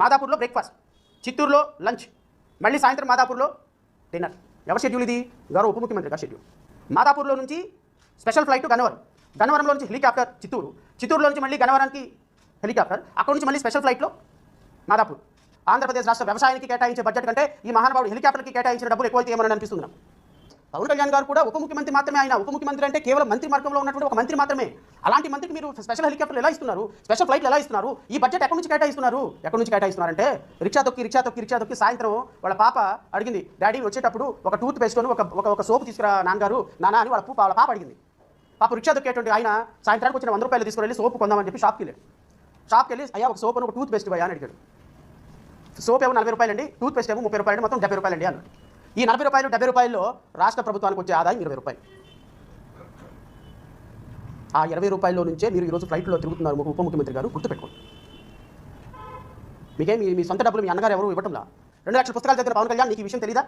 మాదాపూర్లో breakfast చిత్తూరులో lunch మళ్ళీ సాయంత్రం మాదాపూర్లో డిన్నర్. ఎవరి షెడ్యూల్ ఇది? గౌరవ ఉప ముఖ్యమంత్రి గారి షెడ్యూల్ మాదాపూర్లో నుంచి స్పెషల్ ఫ్లైట్ గన్నవరం. గన్నవరంలో నుంచి హెలికాప్టర్ చిత్తూరు. చిత్తూరులో నుంచి మళ్ళీ గన్నవరానికి హెలికాప్టర్. అక్కడ నుంచి మళ్ళీ స్పెషల్ ఫ్లైట్లో మాదాపూర్. ఆంధ్రప్రదేశ్ రాష్ట్ర వ్యవసాయానికి కేటాయించే బడ్జెట్ కంటే ఈ మహానుభావుడు హెలికాప్టర్కి కేటాయించిన డబ్బులు ఎక్కువైతే ఏమని అనిపిస్తుంది పవన్ కళ్యాణ్ గారు కూడా ఉప ముఖ్యమంత్రి మాత్రమే ఆయన. ఉప ముఖ్యమంత్రి అంటే కేవలం మంత్రి మార్గంలో ఉన్నటువంటి ఒక మంత్రి మాత్రమే. అలాంటి మంత్రికి మీరు స్పెషల్ హెలికాప్టర్లు ఎలా ఇస్తున్నారు? స్పెషల్ ఫ్లైట్లు ఎలా ఇస్తున్నారు? ఈ బడ్జెట్ ఎక్కడి నుంచి కేటాయిస్తున్నారు? ఎక్కడి నుంచి కేటాయిస్తున్నారంటే రిక్షా తొక్కి రిక్షా తొక్కి రిక్షా తొక్కి సాయంత్రం వాళ్ళ పాప అడిగింది డాడీ వచ్చేటప్పుడు ఒక టూత్ పేస్ట్ ఒక ఒక సోపు తీసుకురా నాన్నగారు నాన్న అని వాళ్ళ వాళ్ళ పాప అడిగింది. పాప రిక్షా తొక్కేటువంటి ఆయన సాయంత్రానికి వచ్చిన వంద రూపాయలు తీసుకుని వెళ్ళి సోపు కొందామని చెప్పి షాప్కి వెళ్ళాడు. షాప్కి వెళ్ళి అయ్యా ఒక సోపు ఒక టూత్ పేస్ట్ పోయా అని అడిగాడు. సోప్ ఏమో నలభై రూపాయలండి టూత్ పేస్ట్ ఏమో ముప్పై రూపాయలు మొత్తం డెబ్బై రూపాయలండి అన్నాడు. ఈ నలభై రూపాయలు డెబ్బై రూపాయల్లో రాష్ట్ర ప్రభుత్వానికి వచ్చే ఆదాయం ఇరవై రూపాయలు. ఆ ఇరవై రూపాయల్లో నుంచే మీరు ఈరోజు ఫ్లైట్లో తిరుగుతున్నారు ఉప ముఖ్యమంత్రి గారు గుర్తుపెట్టుకోండి. మీకే మీ మీ సొంత డబ్బులు మీ అన్నగారు ఎవరు ఇవ్వటంలా? రెండు లక్షల పుస్తకాలు చదివిన పవన్ కళ్యాణ్ నీకు ఈ విషయం తెలీదా?